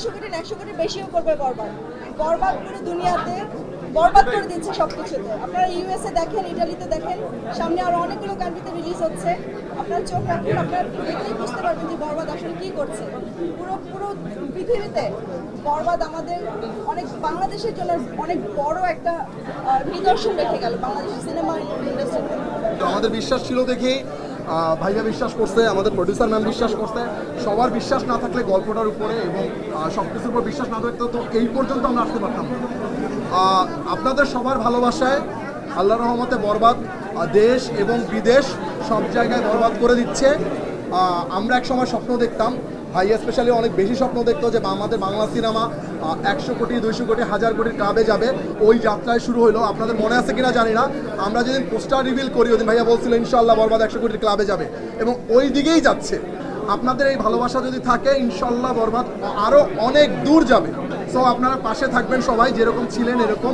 একশো কোটি একশো কোটি বেশিও করবে বরবাদ। বরবাদ করে দুনিয়াতে বরবাদ করে দিচ্ছে সব কিছুতে আপনারা ইউএসএ দেখেন, ইটালিতে দেখেন, সামনে আরও অনেকগুলো কান্ট্রিতে রিলিজ হচ্ছে। আপনার চোখ রাখুন, আপনারা দেখলেই বুঝতে পারবেন যে বরবাদ আসলে কি করছে। পুরো পুরো পৃথিবীতে বরবাদ আমাদের অনেক, বাংলাদেশের জন্য অনেক বড় একটা নিদর্শন রেখে গেল বাংলাদেশের সিনেমা ইন্ডাস্ট্রিতে আমাদের বিশ্বাস ছিল দেখি ভাইয়া বিশ্বাস করছে, আমাদের প্রডিউসার ম্যাম বিশ্বাস করছে, সবার বিশ্বাস না থাকলে গল্পটার উপরে এবং সব কিছুর উপর বিশ্বাস না থাকতো তো এই পর্যন্ত আমরা আসতে পারতাম আপনাদের সবার ভালোবাসায় আল্লাহ রহমতে বরবাদ দেশ এবং বিদেশ সব জায়গায় বরবাদ করে দিচ্ছে। আমরা এক সময় স্বপ্ন দেখতাম ভাইয়া স্পেশালি অনেক বেশি স্বপ্ন দেখতো যে আমাদের বাংলা সিনেমা একশো কোটি, দুইশো কোটি, হাজার কোটির ক্লাবে যাবে। ওই যাত্রায় শুরু হলো আপনাদের মনে আছে কিনা জানি না। আমরা যেদিন পোস্টার রিভিল করি ওদিন ভাইয়া বলছিল ইনশাল্লাহ বরবাদ একশো কোটির ক্লাবে যাবে। এবং ওই দিকেই যাচ্ছে। আপনাদের এই ভালোবাসা যদি থাকে ইনশাল্লাহ বরবাদ আরও অনেক দূর যাবে। সো আপনারা পাশে থাকবেন সবাই, যেরকম ছিলেন এরকম।